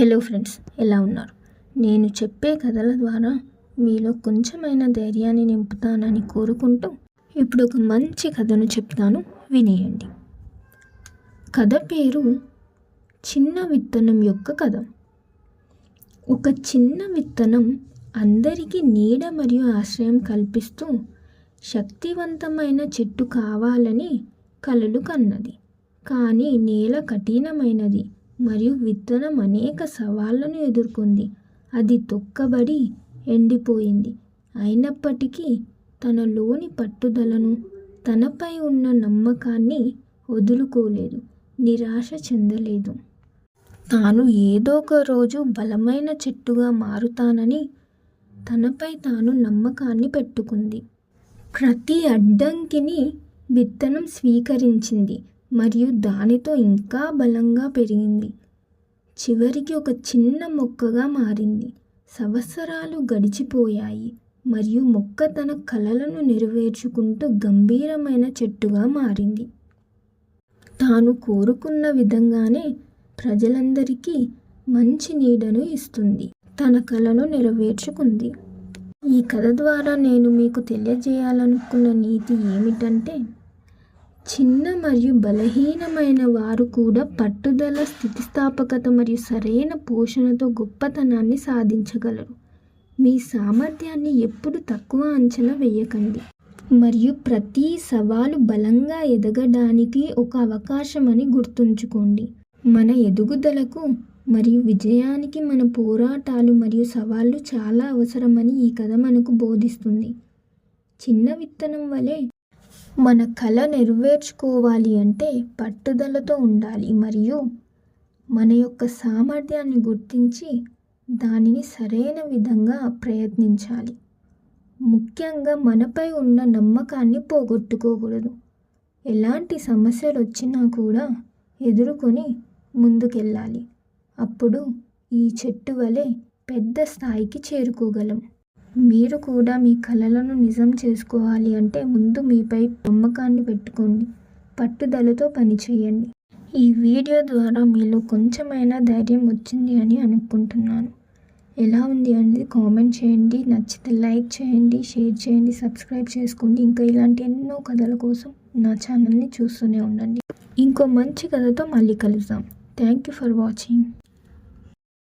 Hello friends ఎలా ఉన్నారు? నేను చెప్పే కథల ద్వారా మీలో కొంచెమైన ధైర్యాన్ని నింపుతానని కోరుకుంటూ ఇప్పుడు ఒక మంచి కథను చెప్తాను. వినేయండి. కథ పేరు చిన్న విత్తనం యొక్క కథ. ఒక చిన్న విత్తనం అందరికీ నీడ మరియు ఆశ్రయం కల్పిస్తూ శక్తివంతమైన చెట్టు కావాలని కలలు కన్నది. కానీ నేల కఠినమైనది. మరియు విత్తనం అనేక సవాళ్ళను ఎదుర్కొంది. అది తొక్కబడి ఎండిపోయింది. అయినప్పటికీ తనలోని పట్టుదలను తనపై ఉన్న నమ్మకాన్ని వదులుకోలేదు నిరాశ చెందలేదు. తాను ఏదో ఒక రోజు బలమైన చెట్టుగా మారుతానని తనపై తాను నమ్మకాన్ని పెట్టుకుంది. ప్రతి అడ్డంకిని విత్తనం స్వీకరించింది. మరియు దానితో ఇంకా బలంగా పెరిగింది. చివరికి ఒక చిన్న మొక్కగా మారింది. సంవత్సరాలు గడిచిపోయాయి మరియు మొక్క తన కలలను నెరవేర్చుకుంటూ గంభీరమైన చెట్టుగా మారింది. తాను కోరుకున్న విధంగానే ప్రజలందరికీ మంచి నీడను ఇస్తుంది. తన కలను నెరవేర్చుకుంది. ఈ కథ ద్వారా నేను మీకు తెలియజేయాలనుకున్న నీతి ఏమిటంటే చిన్న మరియు బలహీనమైన వారు కూడా పట్టుదల స్థితిస్థాపకత మరియు సరైన పోషణతో గొప్పతనాన్ని సాధించగలరు. మీ సామర్థ్యాన్ని ఎప్పుడు తక్కువ అంచనా వేయకండి. మరియు ప్రతి సవాలు బలంగా ఎదగడానికి ఒక అవకాశం అని గుర్తుంచుకోండి. మన ఎదుగుదలకు మరియు విజయానికి మన పోరాటాలు మరియు సవాళ్ళు చాలా అవసరమని ఈ కథ మనకు బోధిస్తుంది. చిన్న విత్తనం వలె మన కళ నెరవేర్చుకోవాలి అంటే పట్టుదలతో ఉండాలి మరియు మన యొక్క సామర్థ్యాన్ని గుర్తించి దానిని సరైన విధంగా ప్రయత్నించాలి. ముఖ్యంగా మనపై ఉన్న నమ్మకాన్ని పోగొట్టుకోకూడదు. ఎలాంటి సమస్యలు వచ్చినా కూడా ఎదుర్కొని ముందుకెళ్ళాలి. అప్పుడు ఈ చెట్టు వలె పెద్ద స్థాయికి చేరుకోగలం. మీరు కూడా మీ కలలను నిజం చేసుకోవాలి అంటే ముందు మీపై నమ్మకాన్ని పెట్టుకోండి. పట్టుదలతో పనిచేయండి ఈ వీడియో ద్వారా మీలో కొంచెమైనా ధైర్యం వచ్చింది అని అనుకుంటున్నాను. ఎలా ఉంది అనేది కామెంట్ చేయండి. నచ్చితే లైక్ చేయండి షేర్ చేయండి సబ్స్క్రైబ్ చేసుకోండి. ఇంకా ఇలాంటి ఎన్నో కథల కోసం నా ఛానల్ని చూస్తూనే ఉండండి. ఇంకో మంచి కథతో మళ్ళీ కలుద్దాం. Thank you for watching.